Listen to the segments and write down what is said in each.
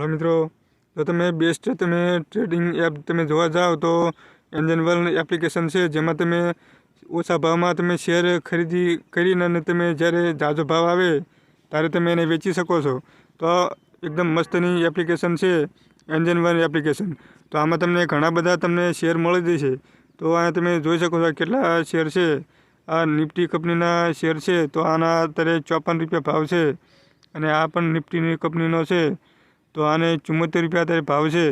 Hello મિત્રો જો તમે બેસ્ટ તમે ટ્રેડિંગ એપ તમે જોવા જાઓ તો એન્જન વર્લ્ડ એપ્લિકેશન છે, જેમાં તમે ઓછા ભાવમાં તમે શેર ખરીદી કરીને અને તમે જ્યારે ઝાઝો ભાવ આવે, ત્યારે તમે એને વેચી શકો છો. તો એકદમ મસ્તની એપ્લિકેશન છે એન્જન વન એપ્લિકેશન તો આમાં તમને ઘણા બધા તમને શેર મળી જશે. તો આ તમે જોઈ શકો છો કેટલા શેર છે. આ નિફ્ટી કંપનીના શેર છે, તો આના અત્યારે ચોપન રૂપિયા ભાવ છે. અને આ પણ નિફ્ટીની કંપનીનો છે. તો આને ચુમ્મોતેર રૂપિયા અત્યારે ભાવ છે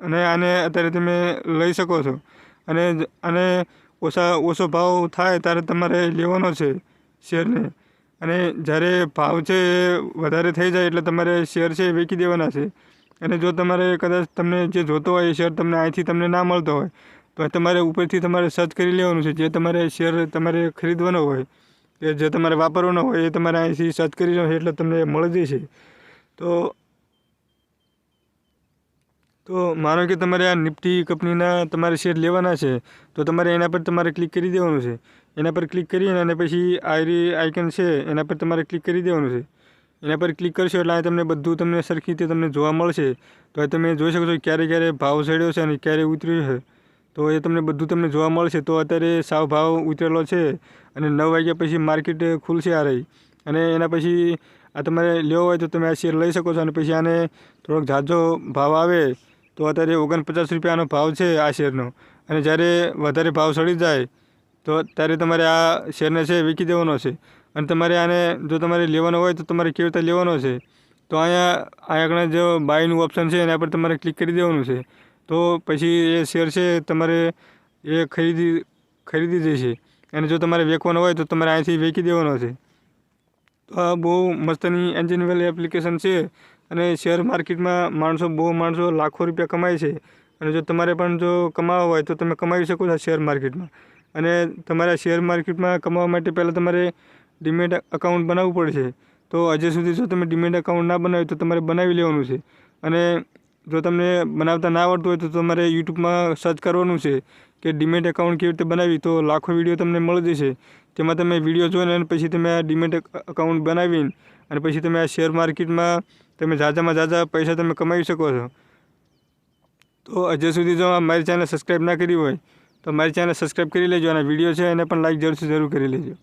અને આને અત્યારે તમે લઈ શકો છો. અને આને ઓછા, ઓછો ભાવ થાય ત્યારે તમારે લેવાનો છે શેરને. અને જ્યારે ભાવ છે વધારે થઈ જાય એટલે તમારે શેર છે એ વેચી દેવાના છે. અને જો તમારે કદાચ તમને જે જોતો હોય એ શેર તમને અહીંથી તમને ના મળતો હોય, તો તમારે ઉપરથી તમારે સર્ચ કરી લેવાનું છે. જે તમારે શેર તમારે ખરીદવાનો હોય, કે જે તમારે વાપરવાનો હોય એ તમારે અહીંથી સર્ચ કરી એટલે તમને મળી જશે. તો તો માનો કે તમારે આ નિફ્ટી કંપનીના તમારે શેર લેવાના છે, તો તમારે એના પર તમારે ક્લિક કરી દેવાનું છે. એના પર ક્લિક કરીને અને પછી આયરી આઇકન છે, એના પર તમારે ક્લિક કરી દેવાનું છે. એના પર ક્લિક કરશો એટલે આ તમને બધું તમને સરખી રીતે તમને જોવા મળશે. તો તમે જોઈ શકો છો ક્યારે ક્યારે ભાવ ચડ્યો છે અને ક્યારે ઉતર્યો છે. તો એ તમને બધું તમને જોવા મળશે. તો અત્યારે સાવ ભાવ ઉતરેલો છે અને નવ વાગ્યા પછી માર્કેટ ખુલશે આ રહી. અને એના પછી આ તમારે લેવો હોય તો તમે આ શેર લઈ શકો છો અને પછી આને થોડોક ઝાઝો ભાવ આવે તો અત્યારે ઓગણપચાસ રૂપિયાનો ભાવ છે આ શેરનો. અને જ્યારે વધારે ભાવ સડી જાય, તો ત્યારે તમારે આ શેરને છે વેચી દેવાનો છે. અને તમારે આને જો તમારે લેવાનો હોય તો તમારે કેવી રીતે લેવાનો છે? તો અહીંયા અહીંયા આગળ જો બાયનું ઓપ્શન છે એના પર તમારે ક્લિક કરી દેવાનું છે. તો પછી એ શેર છે તમારે એ ખરીદી ખરીદી જશે અને જો તમારે વેચવાનો હોય તો તમારે અહીંથી વેચી દેવાનો છે. તો આ બહુ મસ્તની એન્જિન વેલ એપ્લિકેશન છે. અને શેર માર્કેટમાં માણસો બહુ માણસો લાખો રૂપિયા કમાય છે. અને જો તમારે પણ જો કમાવા હોય તો તમે કમાવી શકો છો શેર માર્કેટમાં. અને તમારા શેર માર્કેટમાં કમાવા માટે પહેલાં તમારે ડીમેટ અકાઉન્ટ બનાવવું પડશે. તો હજી સુધી જો તમે ડીમેટ અકાઉન્ટ ના બનાવ્યું તો તમારે બનાવી લેવાનું છે. અને જો તમને બનાવતા ના આવડતું હોય તો તમારે યુટ્યુબમાં સર્ચ કરવાનું છે કે ડીમેટ એકાઉન્ટ કેવી રીતે બનાવી તો લાખો વીડિયો તમને મળી જશે. તેમાં તમે વીડિયો જોઈને અને પછી તમે આ ડીમેટ અકાઉન્ટ બનાવીને અને પછી તમે આ શેર માર્કેટમાં તમે ઝાઝામાં ઝાઝા પૈસા તમે કમાવી શકો છો. તો હજુ સુધી જો મારી ચેનલ સબસ્ક્રાઈબ ના કરી હોય, તો મારી ચેનલ સબસ્ક્રાઈબ કરી લેજો અને વીડિયો છે એને પણ લાઈક જરૂરથી જરૂર કરી લેજો.